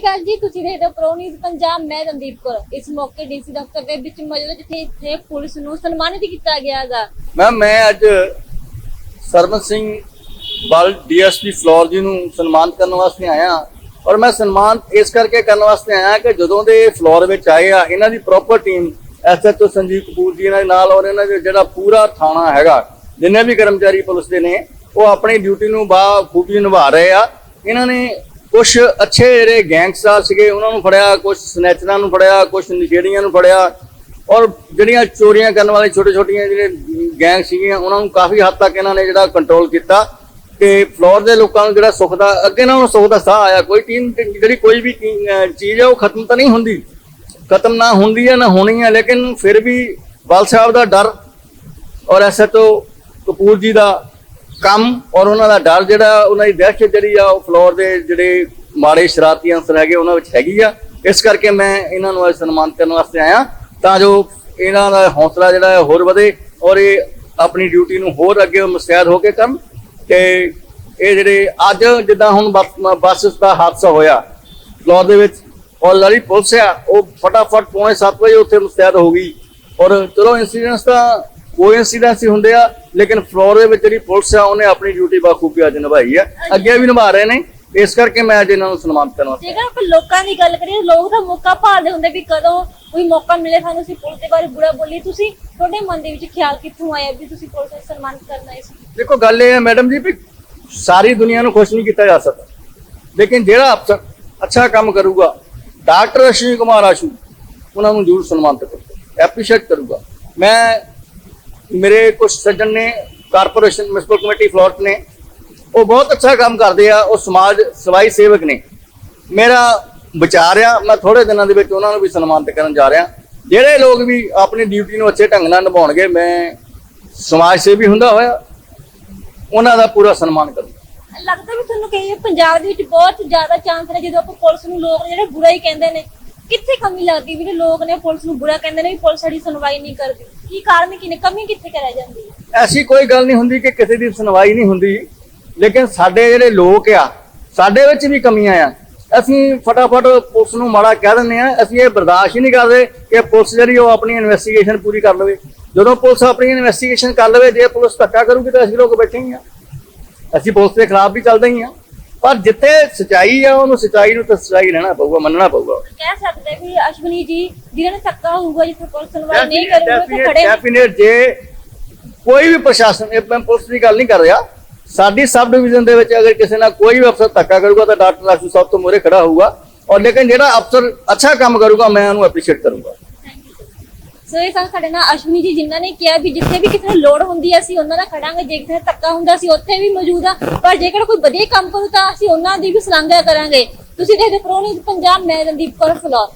ਦਰਸ਼ਕ ਜੀ, ਤੁਸੀਂ ਦੇਖਦੇ ਹੋ ਪ੍ਰੋ ਨਿਊਜ਼ ਪੰਜਾਬ, ਮੈਂ ਰਣਦੀਪ ਕੌਰ। ਇਸ ਮੌਕੇ ਡੀਸੀ ਦਫ਼ਤਰ ਦੇ ਵਿੱਚ ਮੌਜੂਦ ਜਿੱਥੇ ਇੱਥੇ ਪੁਲਿਸ ਨੂੰ ਸਨਮਾਨਿਤ ਕੀਤਾ ਗਿਆ ਮੈਮ, ਮੈਂ ਅੱਜ ਸਰਵਨ ਸਿੰਘ ਬਲ ਡੀਐਸਪੀ ਫਲੋਰ ਜੀ ਨੂੰ ਸਨਮਾਨਿਤ ਕਰਨ ਵਾਸਤੇ ਆਇਆ ਔਰ ਮੈਂ ਸਨਮਾਨ ਇਸ ਕਰਕੇ ਕਰਨ ਵਾਸਤੇ ਆਇਆ ਕਿ ਜਦੋਂ ਦੇ ਫਲੋਰ ਵਿੱਚ ਆਏ ਆ, ਇਹਨਾਂ ਦੀ proper team SHO Sanjeev Kapoor ji ਇਹਨਾਂ ਦੇ ਨਾਲ ਔਰ ਇਹਨਾਂ ਦੇ ਜਿਹੜਾ ਪੂਰਾ ਥਾਣਾ ਹੈਗਾ, ਜਿੰਨੇ ਵੀ ਕਰਮਚਾਰੀ ਪੁਲਿਸ ਦੇ ਨੇ, ਉਹ ਆਪਣੀ ਡਿਊਟੀ ਨੂੰ ਬਾ ਖੂਬੀ ਨਿਭਾ ਰਹੇ ਆ। ਇਹਨਾਂ ਨੇ ਕੁਝ ਅੱਛੇ ਜਿਹੜੇ ਗੈਂਗਸਟਰ ਸੀਗੇ, ਉਹਨਾਂ ਨੂੰ ਫੜਿਆ ਕੁਝ ਸਨੈਚਰਾਂ ਨੂੰ ਫੜਿਆ ਕੁਝ ਨਸ਼ੇੜੀਆਂ ਨੂੰ ਫੜਿਆ। ਔਰ ਜਿਹੜੀਆਂ ਚੋਰੀਆਂ ਕਰਨ ਵਾਲੇ ਛੋਟੇ ਛੋਟੀਆਂ ਜਿਹੜੇ ਗੈਂਗ ਸੀਗੀਆਂ, ਉਹਨਾਂ ਨੂੰ ਕਾਫੀ ਹੱਦ ਤੱਕ ਇਹਨਾਂ ਨੇ ਜਿਹੜਾ ਕੰਟਰੋਲ ਕੀਤਾ। ਤੇ ਫਲੋਰ ਦੇ ਲੋਕਾਂ ਨੂੰ ਜਿਹੜਾ ਸੁੱਖ ਦਾ, ਅੱਗੇ ਨਾਲੋਂ ਸੁੱਖ ਦਾ ਸਾਹ ਆਇਆ। ਕੋਈ ਟੀਮ ਜਿਹੜੀ ਕੋਈ ਵੀ ਚੀਜ਼ ਹੈ ਉਹ ਖਤਮ ਤਾਂ ਨਹੀਂ ਹੁੰਦੀ। ਖਤਮ ਨਾ ਹੁੰਦੀ ਹੈ ਨਾ ਹੋਣੀ ਹੈ ਲੇਕਿਨ ਫਿਰ ਵੀ ਬਾਲ ਸਾਹਿਬ ਦਾ ਡਰ ਔਰ ਐਸਐਚਓ ਕਪੂਰ ਜੀ ਦਾ ਕੰਮ ਔਰ ਉਹਨਾਂ ਦਾ ਡਰ ਜਿਹੜਾ ਉਹਨਾਂ ਦੀ ਦਹਿਸ਼ਤ ਜਿਹੜੀ ਆ, ਉਹ ਫਲੋਰ ਦੇ ਜਿਹੜੇ ਮਾੜੇ ਸ਼ਰਾਰਤੀ ਅੰਸਰ ਹੈਗੇ, ਉਹਨਾਂ ਵਿੱਚ ਹੈਗੀ ਆ। ਇਸ ਕਰਕੇ ਮੈਂ ਇਹਨਾਂ ਨੂੰ ਅੱਜ ਸਨਮਾਨਿਤ ਕਰਨ ਵਾਸਤੇ ਆਇਆ ਤਾਂ ਜੋ ਇਹਨਾਂ ਦਾ ਹੌਸਲਾ ਜਿਹੜਾ ਹੈ ਹੋਰ ਵਧੇ ਔਰ ਇਹ ਆਪਣੀ ਡਿਊਟੀ ਨੂੰ ਹੋਰ ਅੱਗੇ ਮੁਸਤੈਦ ਹੋ ਕੇ ਕਰਨ। ਤੇ ਇਹ ਜਿਹੜੇ ਅੱਜ ਜਿੱਦਾਂ ਹੁਣ ਬੱਸ- ਬੱਸ ਦਾ ਹਾਦਸਾ ਹੋਇਆ, ਫਲੋਰ ਦੇ ਵਿੱਚ, ਔਰ ਲੜੀ ਪੁਲਿਸ ਆ, ਉਹ ਫਟਾਫਟ ਪੌਣੇ 7 ਵਜੇ ਉੱਥੇ ਮੁਸਤੈਦ ਹੋ ਗਈ। ਔਰ ਚਲੋ ਇਨਸੀਡੈਂਟਸ ਤਾਂ ਕੋਈ ਇਨਸੀਡੈਂਟਸ ਹੀ ਹੁੰਦੇ ਆ ਲੇਕਿਨ ਫਲੋਰ ਦੇ ਵਿੱਚ ਜਿਹੜੀ ਪੁਲਿਸ ਆ ਉਹਨੇ ਆਪਣੀ ਡਿਊਟੀ ਬਾਖੂਬੀ ਅੱਜ ਨਿਭਾਈ ਆ। ਅੱਗੇ ਵੀ ਨਿਭਾ ਰਹੇ ਨੇ ਇਸ ਕਰਕੇ ਮੈਂ ਅੱਜ ਇਹਨਾਂ ਨੂੰ ਸਨਮਾਨਿਤ ਕਰਨ ਜੇਕਰ ਆਪਾਂ ਲੋਕਾਂ ਦੀ ਗੱਲ ਕਰੀਏ ਲੋਕ ਤਾਂ ਮੌਕਾ ਭਾਲਦੇ ਹੁੰਦੇ ਵੀ ਕਦੋਂ ਕੋਈ ਮੌਕਾ ਮਿਲੇ ਸਾਨੂੰ ਅਸੀਂ ਪੁਲਿਸ ਦੇ ਬਾਰੇ ਬੁਰਾ ਬੋਲੀਏ। ਤੁਸੀਂ ਤੁਹਾਡੇ ਮਨ ਦੇ ਵਿੱਚ ਖਿਆਲ ਕਿੱਥੋਂ ਆਇਆ ਵੀ ਤੁਸੀਂ ਪੁਲਿਸ ਨੂੰ ਸਨਮਾਨਿਤ ਕਰਨਾ ਹੈ ਦੇਖੋ ਗੱਲ ਇਹ ਹੈ ਮੈਡਮ ਜੀ ਵੀ ਸਾਰੀ ਦੁਨੀਆ ਨੂੰ ਖੁਸ਼ ਨਹੀਂ ਕੀਤਾ ਜਾ ਸਕਦਾ। ਲੇਕਿਨ ਜਿਹੜਾ ਅਫਸਰ ਅੱਛਾ ਕੰਮ ਕਰੂਗਾ ਡਾਕਟਰ ਅਸ਼ਵਨੀ ਕੁਮਾਰ ਆਸ਼ੂ ਉਹਨਾਂ ਨੂੰ ਜ਼ਰੂਰ ਸਨਮਾਨਿਤ ਕਰੂਗਾ ਐਪਰੀਸ਼ੀਏਟ ਕਰੂਗਾ। ਮੈਂ ਮੇਰੇ ਕੁਝ ਸੱਜਣ ਨੇ, ਕਾਰਪੋਰੇਸ਼ਨ ਮਿਊਨਿਸਪਲ ਕਮੇਟੀ ਫਲੋਰਟ ਨੇ। ਉਹ ਬਹੁਤ ਅੱਛਾ ਕੰਮ ਕਰਦੇ ਆ, ਉਹ ਸਮਾਜ ਸਵਾਈ ਸੇਵਕ ਨੇ। ਮੇਰਾ ਵਿਚਾਰ ਆ, ਮੈਂ ਥੋੜੇ ਦਿਨਾਂ ਦੇ ਵਿੱਚ ਉਹਨਾਂ ਨੂੰ ਵੀ ਸਨਮਾਨਿਤ ਕਰਨ ਜਾ ਰਿਹਾ। ਜਿਹੜੇ ਲੋਕ ਵੀ ਆਪਣੀ ਡਿਊਟੀ ਨੂੰ ਅੱਛੇ ਢੰਗ ਨਾਲ ਨਿਭਾਉਣਗੇ, ਮੈਂ ਸਮਾਜ ਸੇਵੀ ਹੁੰਦਾ ਹੋਇਆ, ਉਹਨਾਂ ਦਾ ਪੂਰਾ ਸਨਮਾਨ ਕਰੂੰਗਾ। ਲੱਗਦਾ ਵੀ ਤੁਹਾਨੂੰ ਕਹੀਏ ਪੰਜਾਬ ਦੇ ਵਿੱਚ ਬਹੁਤ ਜ਼ਿਆਦਾ ਚਾਂਸ ਨੇ, ਜਦੋਂ ਆਪਾਂ ਪੁਲਿਸ ਨੂੰ ਲੋਕ ਜਿਹੜੇ ਬੁਰਾ ਹੀ ਕਹਿੰਦੇ ਨੇ। ਕਿੱਥੇ ਕਮੀ ਲੱਗਦੀ? ਵੀ ਜਿਹੜੇ ਲੋਕ ਨੇ ਪੁਲਿਸ ਨੂੰ ਬੁਰਾ ਕਹਿੰਦੇ ਨੇ ਵੀ ਪੁਲਿਸ ਸਾਡੀ ਸੁਣਵਾਈ ਨਹੀਂ ਕਰਦੀ। ਕੀ ਕਾਰਨ ਕੀ ਨੇ? ਕਮੀ ਕਿੱਥੇ ਕਰ ਜਾਂਦੀ ਹੈ? ਐਸੀ ਕੋਈ ਗੱਲ ਨਹੀਂ ਹੁੰਦੀ ਕਿ ਕਿਸੇ ਦੀ ਸੁਣਵਾਈ ਨਹੀਂ ਹੁੰਦੀ। ਲੇਕਿਨ ਸਾਡੇ ਜਿਹੜੇ ਲੋਕ ਆ, ਸਾਡੇ ਵਿੱਚ ਵੀ ਕਮੀਆਂ ਆ। ਅਸੀਂ ਫਟਾਫਟ ਪੁਲਿਸ ਨੂੰ ਮਾੜਾ ਕਹਿ ਦਿੰਦੇ ਆ ਅਸੀਂ ਇਹ ਬਰਦਾਸ਼ਤ ਹੀ ਨਹੀਂ ਕਰਦੇ ਕਿ ਪੁਲਿਸ ਜਿਹੜੀ ਉਹ ਆਪਣੀ ਇਨਵੈਸਟੀਗੇਸ਼ਨ ਪੂਰੀ ਕਰ ਲਵੇ। ਜਦੋਂ ਪੁਲਿਸ ਆਪਣੀ ਇਨਵੈਸਟੀਗੇਸ਼ਨ ਕਰ ਲਵੇ, ਜੇ ਪੁਲਿਸ ਧੱਕਾ ਕਰੂਗੀ ਤਾਂ ਅਸੀਂ ਲੋਕ ਬੈਠੇ ਹੀ ਆ। ਅਸੀਂ ਪੁਲਿਸ ਦੇ ਖਿਲਾਫ ਵੀ ਚੱਲਦੇ ਹੀ ਆ। ਪਰ ਜਿੱਥੇ ਸਚਾਈ ਆ ਉਹਨੂੰ ਸਚਾਈ ਨੂੰ ਤਾਂ ਸਚਾਈ ਰਹਿਣਾ ਪਊਗਾ ਮੰਨਣਾ ਪਊਗਾ। ਕਹਿ ਸਕਦੇ ਵੀ ਅਸ਼ਵਨੀ ਜੀ ਜਿਹਨਾਂ ਨੇ ਧੱਕਾ ਹੋਊਗਾ ਜਿੱਥੇ ਪੁਲਿਸ ਸੁਣਵਾਈ ਨਹੀਂ ਕਰੂਗੀ ਖੜੇ। ਡੈਫੀਨੇਟ ਜੇ ਕੋਈ ਵੀ ਪ੍ਰਸ਼ਾਸਨ ਇਹ ਮੈਂ ਪੁਲਿਸ ਦੀ ਗੱਲ ਨਹੀਂ ਕਰ ਰਿਹਾ। ਸਾਡੀ ਸਬ ਡਿਵੀਜ਼ਨ ਦੇ ਵਿੱਚ ਅਗਰ ਕਿਸੇ ਨਾਲ ਕੋਈ ਵੀ ਅਫਸਰ ਧੱਕਾ ਕਰੂਗਾ ਤਾਂ ਡਾਕਟਰ ਆਸ਼ੂ ਸਾਹਿਬ ਤੋਂ ਮੂਹਰੇ ਖੜਾ ਹੋਊਗਾ। ਔਰ ਲੇਕਿਨ ਜਿਹੜਾ ਅਫਸਰ ਅੱਛਾ ਕੰਮ ਕਰੂਗਾ ਮੈਂ ਉਹਨੂੰ ਐਪਰੀਸ਼ੀਏਟ ਕਰੂੰਗਾ। ਸੋ ਇਹ ਸਨ ਸਾਡੇ ਨਾਲ ਅਸ਼ਵਨੀ ਜੀ, ਜਿਨ੍ਹਾਂ ਨੇ ਕਿਹਾ ਵੀ ਜਿੱਥੇ ਵੀ ਕਿਸੇ ਨੂੰ ਲੋੜ ਹੁੰਦੀ ਹੈ ਅਸੀਂ ਉਹਨਾਂ ਦਾ ਖੜਾਂਗੇ, ਜੇ ਕਿਸੇ ਦਾ ਧੱਕਾ ਹੁੰਦਾ, ਅਸੀਂ ਉੱਥੇ ਵੀ ਮੌਜੂਦ ਆ। ਪਰ ਜੇਕਰ ਕੋਈ ਵਧੀਆ ਕੰਮ ਕਰੂ ਤਾਂ ਅਸੀਂ ਉਹਨਾਂ ਦੀ ਵੀ ਸ਼ਲਾਘਾ ਕਰਾਂਗੇ। ਤੁਸੀਂ ਦੇਖਦੇ ਪ੍ਰੋ ਨਿਊਜ਼ ਪੰਜਾਬ, ਮੈਂ ਰਣਦੀਪ ਕੌਰ, ਫਲੋਰ।